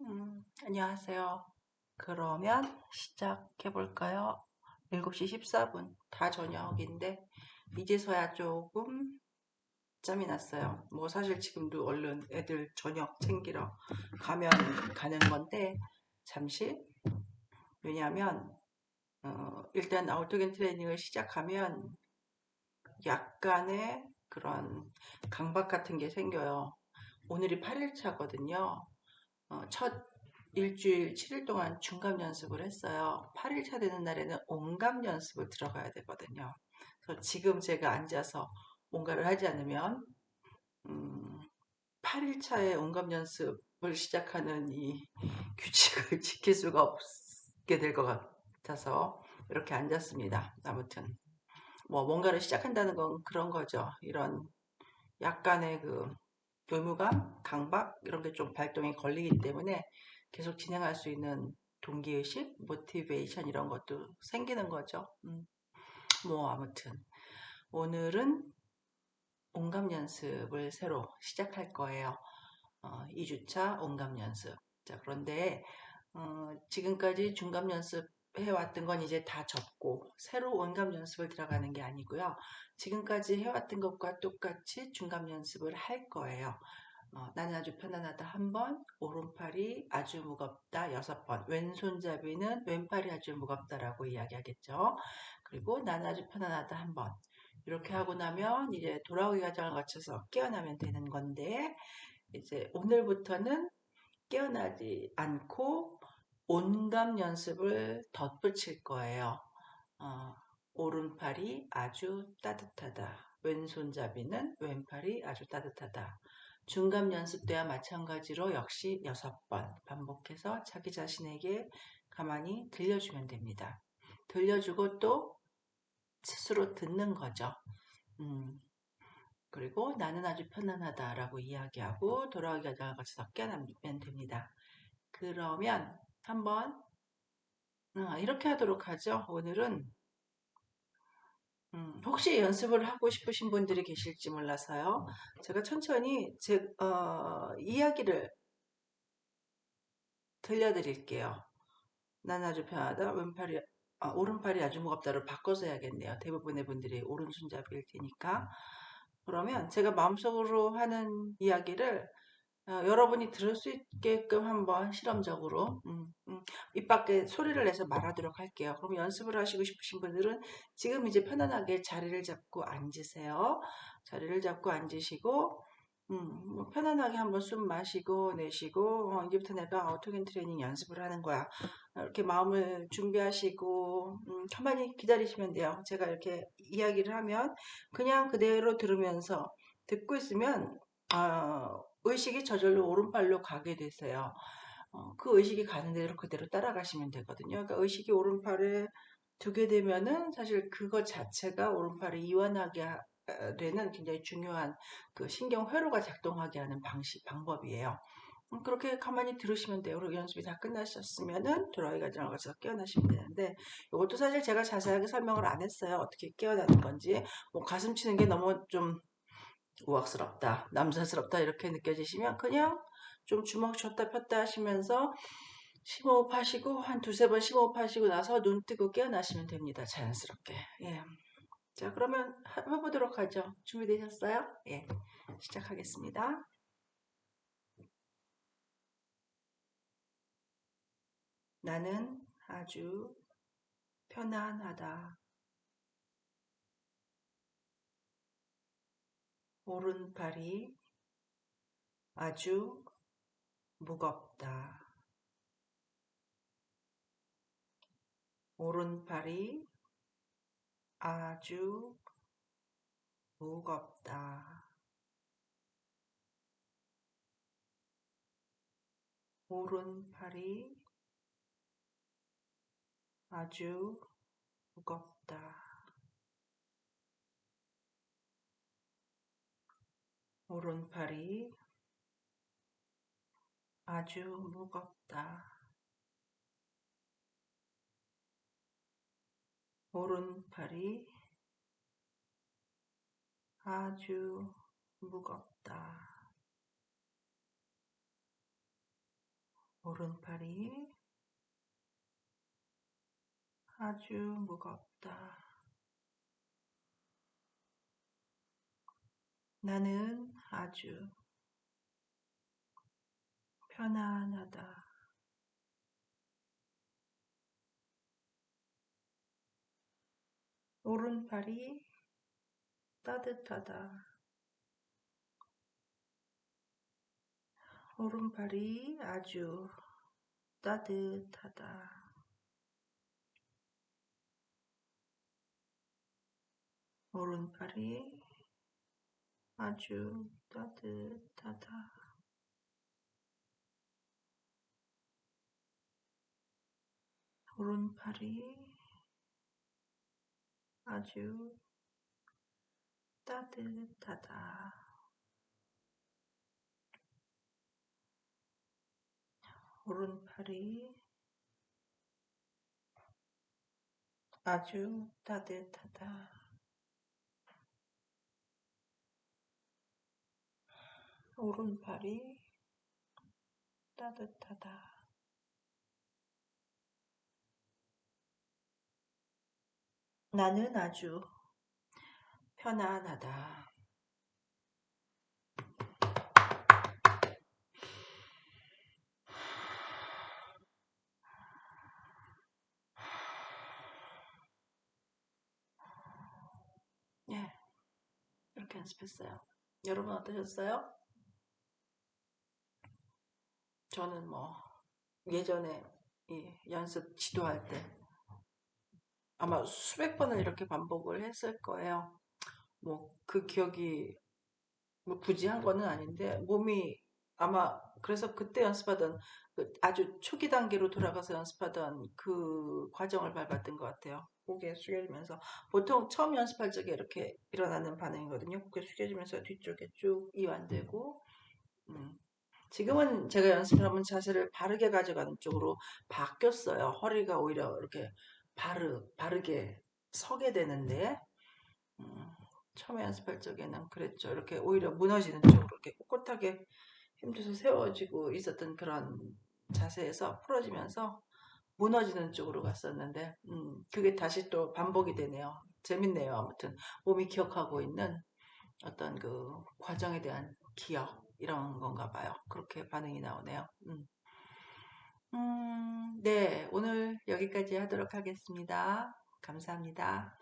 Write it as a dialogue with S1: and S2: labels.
S1: 음, 안녕하세요. 그러면 시작해 볼까요? 7시 14분. 다 저녁인데, 이제서야 조금 짬이 났어요. 뭐 사실 지금도 얼른 애들 저녁 챙기러 가면 가는 건데, 잠시. 왜냐하면, 어, 일단 아우토겐 트레이닝을 시작하면 약간의 그런 강박 같은 게 생겨요. 오늘이 8일차거든요. 어, 첫 일주일 7일 동안 중감 연습을 했어요. 8일차 되는 날에는 온감 연습을 들어가야 되거든요. 그래서 지금 제가 앉아서 뭔가를 하지 않으면 음, 8일차에 온감 연습을 시작하는 이 규칙을 지킬 수가 없게 될 것 같아서 이렇게 앉았습니다. 아무튼 뭐 뭔가를 시작한다는 건 그런 거죠. 이런 약간의 그 의무감, 강박 이런 게 좀 발동이 걸리기 때문에 계속 진행할 수 있는 동기의식, 모티베이션 이런 것도 생기는 거죠. 음. 뭐 아무튼 오늘은 온감 연습을 새로 시작할 거예요. 어, 2주차 온감 연습. 자 그런데 어, 지금까지 중감 연습 해왔던 건 이제 다 접고 새로 온감 연습을 들어가는 게 아니고요. 지금까지 해왔던 것과 똑같이 중감 연습을 할 거예요. 어, 나는 아주 편안하다 한 번, 오른팔이 아주 무겁다 여섯 번, 왼손잡이는 왼팔이 아주 무겁다라고 이야기하겠죠. 그리고 나는 아주 편안하다 한 번. 이렇게 하고 나면 이제 돌아오기 과정을 거쳐서 깨어나면 되는 건데 이제 오늘부터는 깨어나지 않고 온감 연습을 덧붙일 거예요. 어, 오른팔이 아주 따뜻하다. 왼손잡이는 왼팔이 아주 따뜻하다. 중감 연습 때와 마찬가지로 역시 6번 반복해서 자기 자신에게 가만히 들려주면 됩니다. 들려주고 또 스스로 듣는 거죠. 음, 그리고 나는 아주 편안하다라고 이야기하고 돌아오기 거쳐서 깨어나면 됩니다. 그러면 한번 어, 이렇게 하도록 하죠. 오늘은 음, 혹시 연습을 하고 싶으신 분들이 계실지 몰라서요. 제가 천천히 제 어, 이야기를 들려드릴게요. 난 아주 편하다. 왼팔이 아, 오른팔이 아주 무겁다를 바꿔서 해야겠네요. 대부분의 분들이 오른손잡이일 테니까. 그러면 제가 마음속으로 하는 이야기를 어, 여러분이 들을 수 있게끔 한번 실험적으로 음, 음, 입 밖에 소리를 내서 말하도록 할게요. 그럼 연습을 하시고 싶으신 분들은 지금 이제 편안하게 자리를 잡고 앉으세요. 자리를 잡고 앉으시고 음, 뭐 편안하게 한번 숨 마시고 내쉬고 어, 이제부터 내가 아우토겐 트레이닝 연습을 하는 거야. 이렇게 마음을 준비하시고 음, 가만히 기다리시면 돼요. 제가 이렇게 이야기를 하면 그냥 그대로 들으면서 듣고 있으면 어, 의식이 저절로 오른팔로 가게 되세요. 어, 그 의식이 가는 대로 그대로 따라가시면 되거든요. 그러니까 의식이 오른팔에 두게 되면은 사실 그것 자체가 오른팔을 이완하게 되는 굉장히 중요한 그 신경 회로가 작동하게 하는 방식 방법이에요. 음, 그렇게 가만히 들으시면 돼요. 그리고 연습이 다 끝나셨으면은 과정을 거쳐서 깨어나시면 되는데 이것도 사실 제가 자세하게 설명을 안 했어요. 어떻게 깨어나는 건지 뭐 가슴 치는 게 너무 좀 우악스럽다, 남사스럽다 이렇게 느껴지시면 그냥 좀 주먹 줬다 폈다 하시면서 심호흡 하시고 한 두세 번 심호흡 하시고 나서 눈 뜨고 깨어나시면 됩니다. 자연스럽게. 예. 자, 그러면 해보도록 하죠. 준비되셨어요? 예. 시작하겠습니다. 나는 아주 편안하다. 오른팔이 아주 무겁다. 오른팔이 아주 무겁다. 오른팔이 아주 무겁다. 오른팔이 아주 무겁다. 오른팔이 아주 무겁다. 오른팔이 아주 무겁다. 나는 아주 편안하다. 오른팔이 따뜻하다. 오른팔이 아주 따뜻하다. 오른팔이 아주 따뜻하다. 오른팔이 아주 따뜻하다. 오른팔이 아주 따뜻하다. 오른팔이 따뜻하다. 나는 아주 편안하다. 예, 이렇게 연습했어요. 여러분 어떠셨어요? 저는 뭐 예전에 연습 지도할 때 아마 수백 번을 이렇게 반복을 했을 거예요. 뭐 그 기억이 뭐 굳이 한 거는 아닌데 몸이 아마 그래서 그때 연습하던 그 아주 초기 단계로 돌아가서 연습하던 그 과정을 밟았던 것 같아요. 고개 숙여지면서 보통 처음 연습할 적에 이렇게 일어나는 반응이거든요. 고개 숙여지면서 뒤쪽에 쭉 이완되고 음. 지금은 제가 연습을 하면 자세를 바르게 가져가는 쪽으로 바뀌었어요. 허리가 오히려 이렇게 바르, 바르게 서게 되는데 음, 처음에 연습할 적에는 그랬죠. 이렇게 오히려 무너지는 쪽으로 이렇게 꼿꼿하게 힘줘서 세워지고 있었던 그런 자세에서 풀어지면서 무너지는 쪽으로 갔었는데 음, 그게 다시 또 반복이 되네요. 재밌네요. 아무튼 몸이 기억하고 있는 어떤 그 과정에 대한 기억 이런 건가 봐요. 그렇게 반응이 나오네요. 음. 음, 네, 오늘 여기까지 하도록 하겠습니다. 감사합니다.